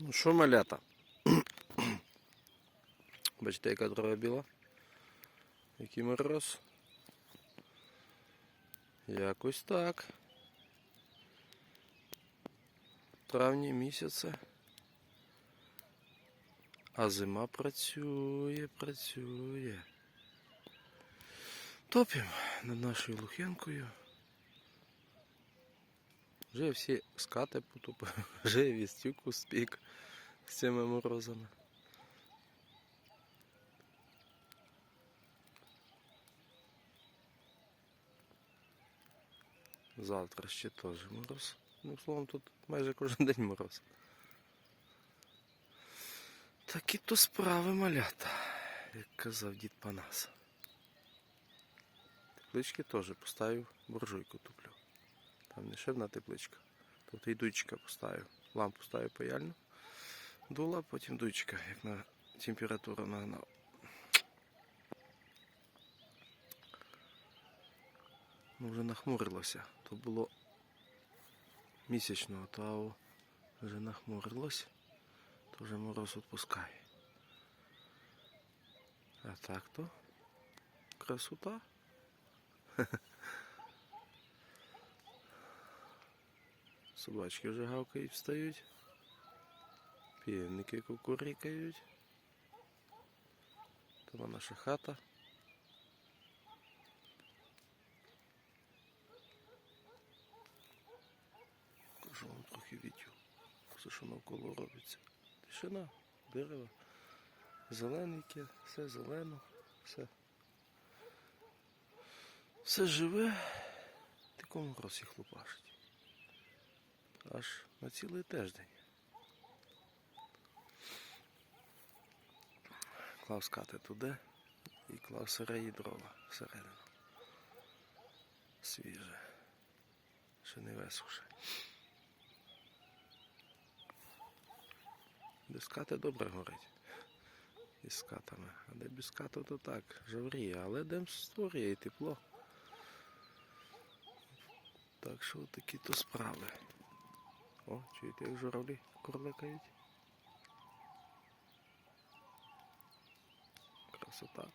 Ну що, малята? Бачите, яка трава біла? Який мороз? Якось так. Травні місяце. А зима працює, працює. Топимо над нашою лухенкою. Вже всі скати потупили, вже вістюку спік з цими морозами. Завтра ще теж мороз. Ну, словом, тут майже кожен день мороз. Такі то справи малята, як казав дід Панас. Теплички теж поставив, буржуйку туплю. Там не одна тепличка. Тут і дуйчика поставив. Лампу ставив паяльну. Дула, потім дуйчика, як на температуру нагнав. Ну, вже нахмурилося. То було місячного, то вже нахмурилось, то вже мороз відпускає. А так то красота. Собачки вже гавкають, встають. Півники кукурікають. Там наша хата. Кажу вам трохи вітю. Все, що навколо робиться. Тишина, дерева, зелененьке, все зелено, все. Все живе, такому мороз їх лупашить. Аж на цілий тиждень. Клав скати туди і клав сиреї дрова всередину. Свіже. Ще не висуше. Без скати добре горить. Із скатами. А де без то так, жавріє, але дим створює і тепло. Так що такі то справи. О, чуєте, як журавлі курликають? Красота.